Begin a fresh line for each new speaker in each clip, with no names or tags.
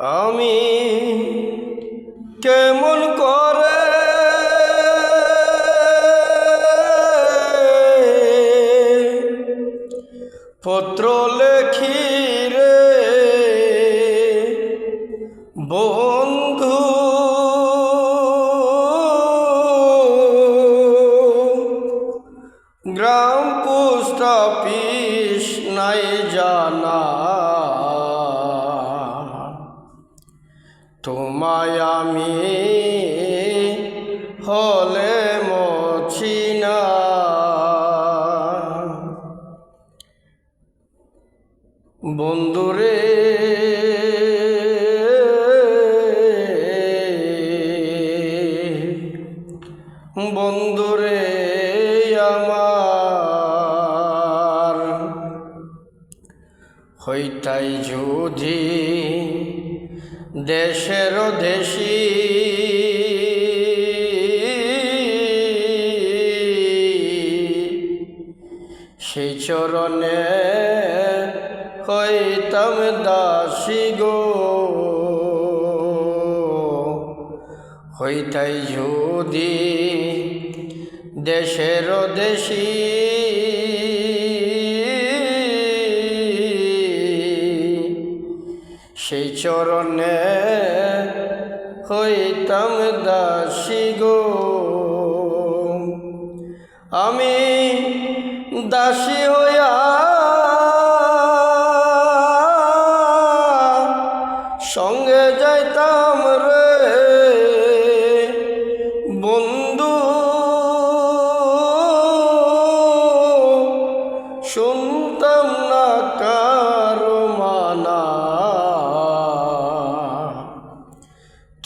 আমি কেমন করে পত্র লেখি রে বন্ধু? গ্রাম পোস্ট অফিস নাই জানা। তোমায় আমি হলে মছি না বন্ধুরে বন্ধুরে আমার হইতাই যদি দেশের দেশি। সেই চরণে হইতাম দাসী গো। হইতাই যদি দেশের দেশি। সেই চরণে হইতাম দাসী গো। আমি দাসী হইয়া সঙ্গে যাইতাম রে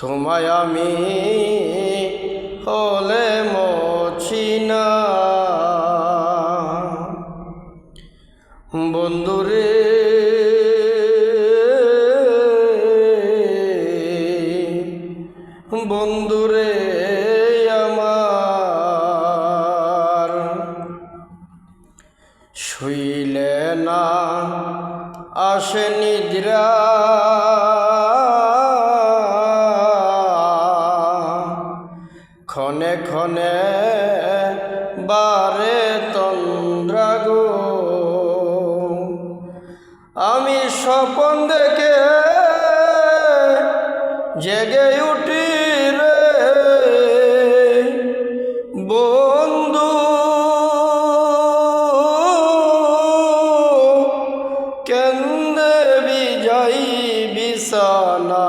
তোমায় আমি হলে মছি না। বন্ধুরে বন্ধুরে আমার শুইলে না আসে নিদ্রা। ক্ষণে ক্ষণে বারে তন্দ্রা গো। আমি স্বপন দেখে জেগে উঠি রে। বন্ধু, কেন্দ্রে বিজয়ী বিছানা